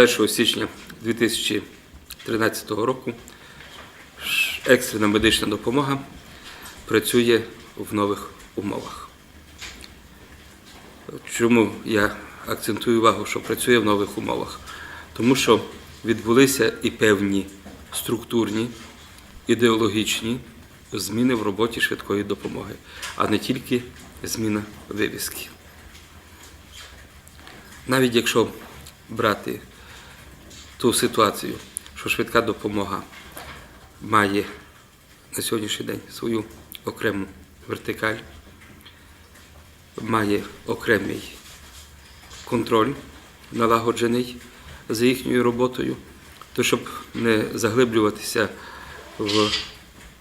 1 січня 2013 року екстрена медична допомога працює в нових умовах. Чому я акцентую увагу, що працює в нових умовах? Тому що відбулися і певні структурні, ідеологічні зміни в роботі швидкої допомоги, а не тільки зміна вивіски. Навіть якщо брати ту ситуацію, що швидка допомога має на сьогоднішній день свою окрему вертикаль, має окремий контроль налагоджений за їхньою роботою, то щоб не заглиблюватися в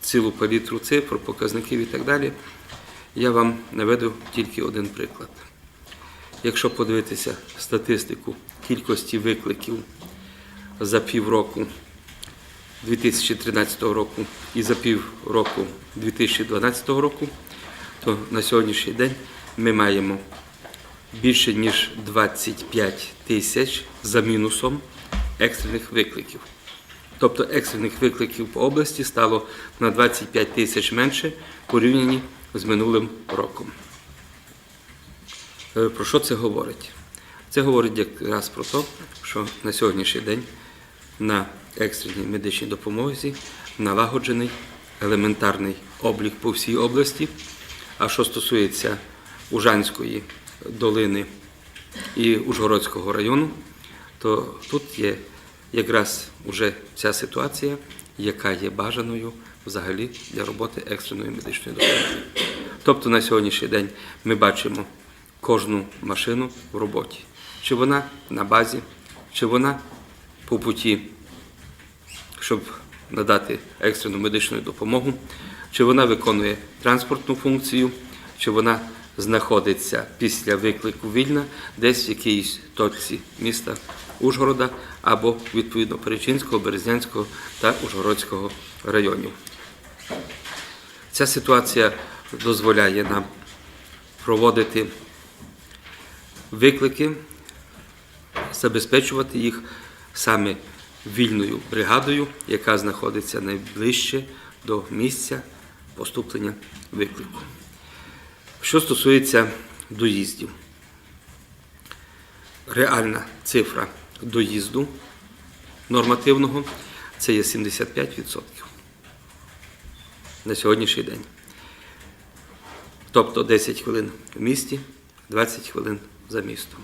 цілу палітру цифр, показників і так далі, я вам наведу тільки один приклад. Якщо подивитися статистику кількості викликів за півроку 2013 року і за півроку 2012 року, то на сьогоднішній день ми маємо більше ніж 25 тисяч за мінусом екстрених викликів. Тобто екстрених викликів по області стало на 25 тисяч менше порівняні з минулим роком. Е, Про що це говорить? Це говорить якраз про те, що на сьогоднішній день на екстреній медичній допомозі налагоджений елементарний облік по всій області. А що стосується Ужанської долини і Ужгородського району, то тут є якраз уже ця ситуація, яка є бажаною взагалі для роботи екстреної медичної допомоги. Тобто на сьогоднішній день ми бачимо кожну машину в роботі. Чи вона на базі, чи вона по путі, щоб надати екстрену медичну допомогу, чи вона виконує транспортну функцію, чи вона знаходиться після виклику вільна десь в якійсь точці міста Ужгорода або відповідно Перечинського, Березнянського та Ужгородського районів. Ця ситуація дозволяє нам проводити виклики, забезпечувати їх саме вільною бригадою, яка знаходиться найближче до місця поступлення виклику. Що стосується доїздів, реальна цифра доїзду нормативного це є 75% на сьогоднішній день. Тобто 10 хвилин в місті, 20 хвилин за містом.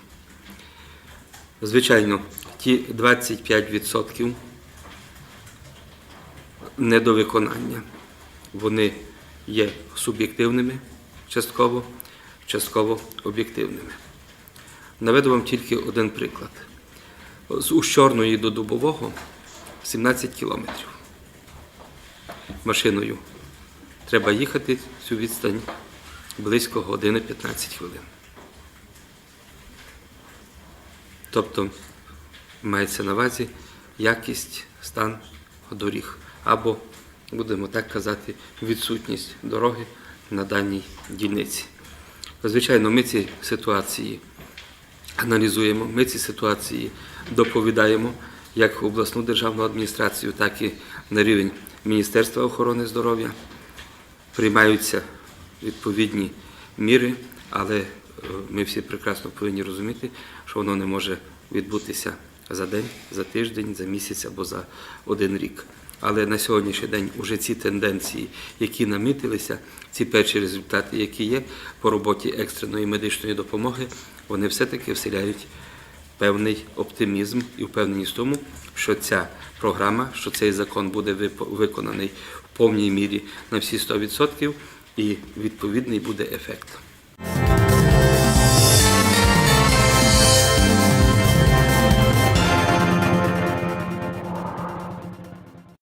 Звичайно, ті 25% недовиконання, вони є суб'єктивними частково, частково об'єктивними. Наведу вам тільки один приклад. З Ущорної до Дубового 17 кілометрів. Машиною треба їхати цю відстань близько години 15 хвилин. Тобто мається на увазі якість, стан доріг або, будемо так казати, відсутність дороги на даній дільниці. Звичайно, ми ці ситуації аналізуємо, ми ці ситуації доповідаємо як в обласну державну адміністрацію, так і на рівень Міністерства охорони здоров'я. Приймаються відповідні міри, але ми всі прекрасно повинні розуміти, що воно не може відбутися за день, за тиждень, за місяць або за один рік. Але на сьогоднішній день уже ці тенденції, які намітилися, ці перші результати, які є по роботі екстреної медичної допомоги, вони все-таки вселяють певний оптимізм і впевненість в тому, що ця програма, що цей закон буде виконаний в повній мірі на всі 100% і відповідний буде ефект.